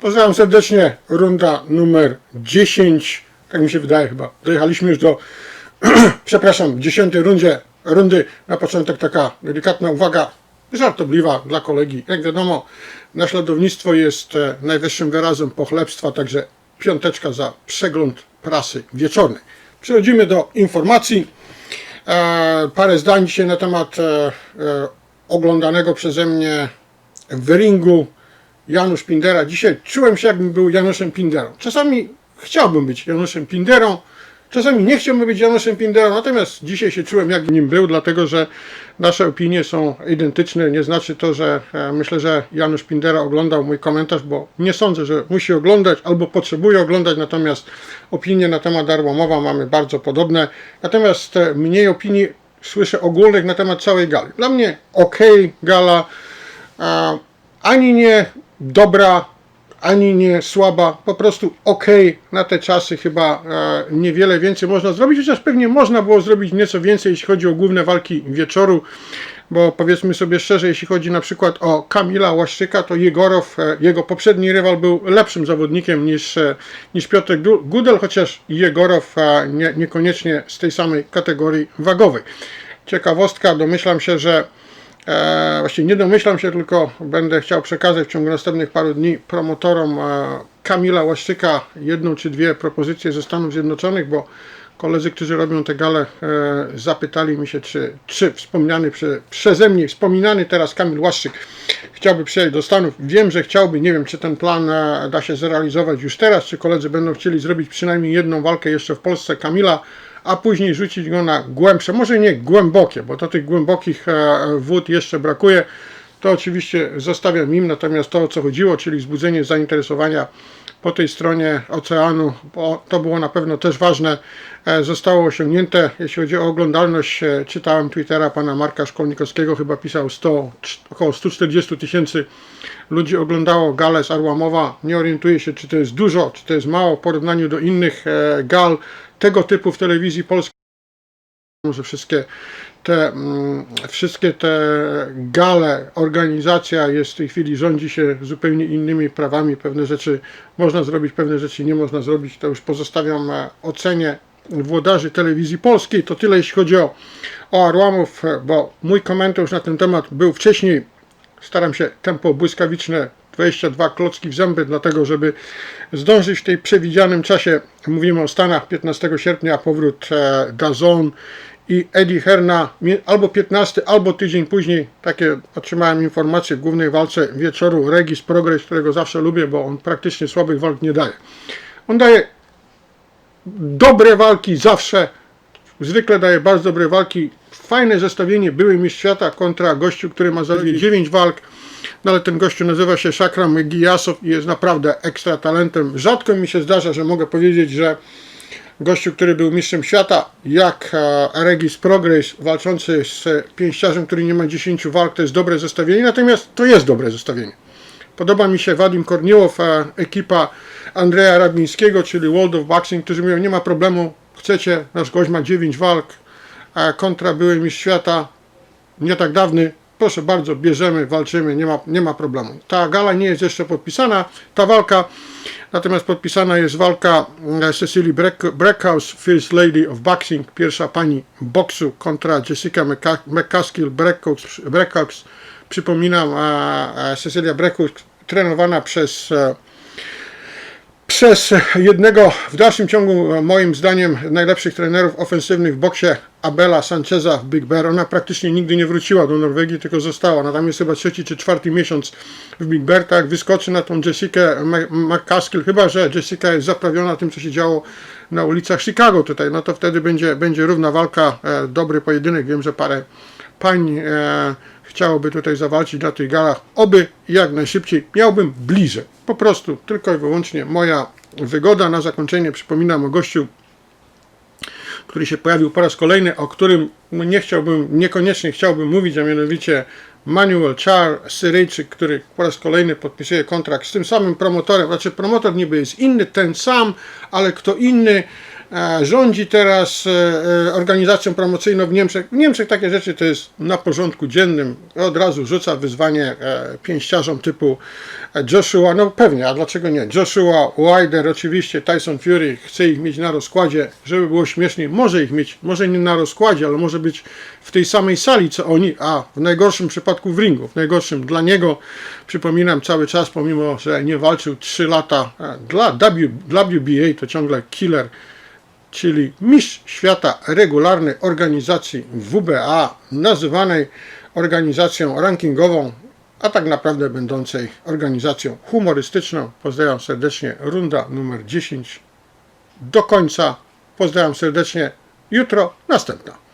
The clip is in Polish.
Pozdrawiam serdecznie. Runda numer 10. Tak mi się wydaje chyba. Dojechaliśmy już do, przepraszam, w 10 rundzie rundy. Na początek taka delikatna uwaga, żartobliwa dla kolegi. Jak wiadomo, naśladownictwo jest e, najwyższym wyrazem pochlebstwa, także piąteczka za przegląd prasy wieczornej. Przechodzimy do informacji. E, parę zdań dzisiaj na temat e, oglądanego przeze mnie w ringu Janusz Pindera. Dzisiaj czułem się, jakbym był Januszem Pinderą. Czasami chciałbym być Januszem Pinderą, czasami nie chciałbym być Januszem Pinderą, natomiast dzisiaj się czułem, jakbym nim był, dlatego że nasze opinie są identyczne. Nie znaczy to, że e, myślę, że Janusz Pindera oglądał mój komentarz, bo nie sądzę, że musi oglądać albo potrzebuje oglądać, natomiast opinie na temat Arłamowa mamy bardzo podobne. Natomiast e, mniej opinii słyszę ogólnych na temat całej gali. Dla mnie ok, gala, ani nie dobra, ani nie słaba, po prostu ok na te czasy chyba e, niewiele więcej można zrobić, chociaż pewnie można było zrobić nieco więcej, jeśli chodzi o główne walki wieczoru, bo powiedzmy sobie szczerze, jeśli chodzi na przykład o Kamila Łaszczyka, to Jegorow, e, jego poprzedni rywal był lepszym zawodnikiem niż, e, niż Piotr Gu- Gudel, chociaż Jegorow e, nie, niekoniecznie z tej samej kategorii wagowej. Ciekawostka, domyślam się, że E, właściwie nie domyślam się, tylko będę chciał przekazać w ciągu następnych paru dni promotorom e, Kamila Łaszczyka jedną czy dwie propozycje ze Stanów Zjednoczonych, bo koledzy, którzy robią te gale, e, zapytali mi się, czy, czy wspomniany prze, przeze mnie, wspominany teraz Kamil Łaszczyk chciałby przyjechać do Stanów. Wiem, że chciałby, nie wiem, czy ten plan e, da się zrealizować już teraz, czy koledzy będą chcieli zrobić przynajmniej jedną walkę jeszcze w Polsce Kamila, a później rzucić go na głębsze, może nie głębokie, bo do tych głębokich e, wód jeszcze brakuje. To oczywiście zostawiam im, natomiast to o co chodziło, czyli wzbudzenie zainteresowania po tej stronie oceanu, bo to było na pewno też ważne, e, zostało osiągnięte. Jeśli chodzi o oglądalność, e, czytałem Twittera pana Marka Szkolnikowskiego, chyba pisał 100, około 140 tysięcy ludzi oglądało galę z Arłamowa. Nie orientuję się, czy to jest dużo, czy to jest mało w porównaniu do innych e, gal tego typu w telewizji polskiej. Że wszystkie te, mm, wszystkie te gale, organizacja jest w tej chwili, rządzi się zupełnie innymi prawami. Pewne rzeczy można zrobić, pewne rzeczy nie można zrobić. To już pozostawiam e, ocenie włodarzy telewizji polskiej. To tyle jeśli chodzi o, o Arłamów, bo mój komentarz na ten temat był wcześniej. Staram się tempo błyskawiczne 22 klocki w zęby, dlatego żeby zdążyć w tej przewidzianym czasie, mówimy o Stanach, 15 sierpnia powrót e, Dazon i Eddie Herna. Mi- albo 15, albo tydzień później, takie otrzymałem informacje w głównej walce wieczoru. Regis Progress, którego zawsze lubię, bo on praktycznie słabych walk nie daje. On daje dobre walki zawsze, zwykle daje bardzo dobre walki, fajne zestawienie były mistrz świata kontra gościu, który ma zaledwie 9 walk, no ale ten gościu nazywa się Shakram Gijasow i jest naprawdę ekstra talentem. Rzadko mi się zdarza, że mogę powiedzieć, że gościu, który był mistrzem świata, jak e, Regis Progress, walczący z pięściarzem, który nie ma 10 walk, to jest dobre zestawienie, natomiast to jest dobre zestawienie. Podoba mi się Wadim Korniłow, e, ekipa Andrzeja Rabińskiego, czyli World of Boxing, którzy mówią, nie ma problemu, chcecie, nasz gość ma 9 walk, a kontra były mistrz świata, nie tak dawny, proszę bardzo, bierzemy, walczymy, nie ma, nie ma problemu. Ta gala nie jest jeszcze podpisana, ta walka, natomiast podpisana jest walka e, Cecily Breck- Breckhouse, First Lady of Boxing, pierwsza pani boksu kontra Jessica McCa- McCaskill Breckhouse. Przypominam, Cecilia Breckhouse trenowana przez e, przez jednego w dalszym ciągu e, moim zdaniem najlepszych trenerów ofensywnych w boksie Abela Sancheza w Big Bear. Ona praktycznie nigdy nie wróciła do Norwegii, tylko została. No tam jest chyba trzeci czy czwarty miesiąc w Big Bear. Tak, wyskoczy na tą Jessikę Ma- McCaskill, chyba że Jessica jest zaprawiona tym, co się działo na ulicach Chicago tutaj, no to wtedy będzie, będzie równa walka, e, dobry pojedynek. Wiem, że parę pań e, chciałoby tutaj zawalczyć na tych galach. Oby jak najszybciej miałbym bliżej. Po prostu tylko i wyłącznie moja wygoda. Na zakończenie przypominam o gościu, który się pojawił po raz kolejny, o którym nie chciałbym, niekoniecznie chciałbym mówić, a mianowicie Manuel Char, Syryjczyk, który po raz kolejny podpisuje kontrakt z tym samym promotorem. Znaczy promotor niby jest inny, ten sam, ale kto inny. E, rządzi teraz e, e, organizacją promocyjną w Niemczech. W Niemczech takie rzeczy to jest na porządku dziennym. Od razu rzuca wyzwanie pięściarzom typu Joshua, no pewnie, a dlaczego nie? Joshua, Wilder, oczywiście, Tyson Fury chce ich mieć na rozkładzie, żeby było śmieszniej. Może ich mieć, może nie na rozkładzie, ale może być w tej samej sali co oni, a w najgorszym przypadku w ringu. W najgorszym dla niego, przypominam cały czas, pomimo że nie walczył 3 lata dla W- WBA, to ciągle killer czyli mistrz świata regularnej organizacji WBA, nazywanej organizacją rankingową, a tak naprawdę będącej organizacją humorystyczną. Pozdrawiam serdecznie, runda numer 10 do końca. Pozdrawiam serdecznie, jutro następna.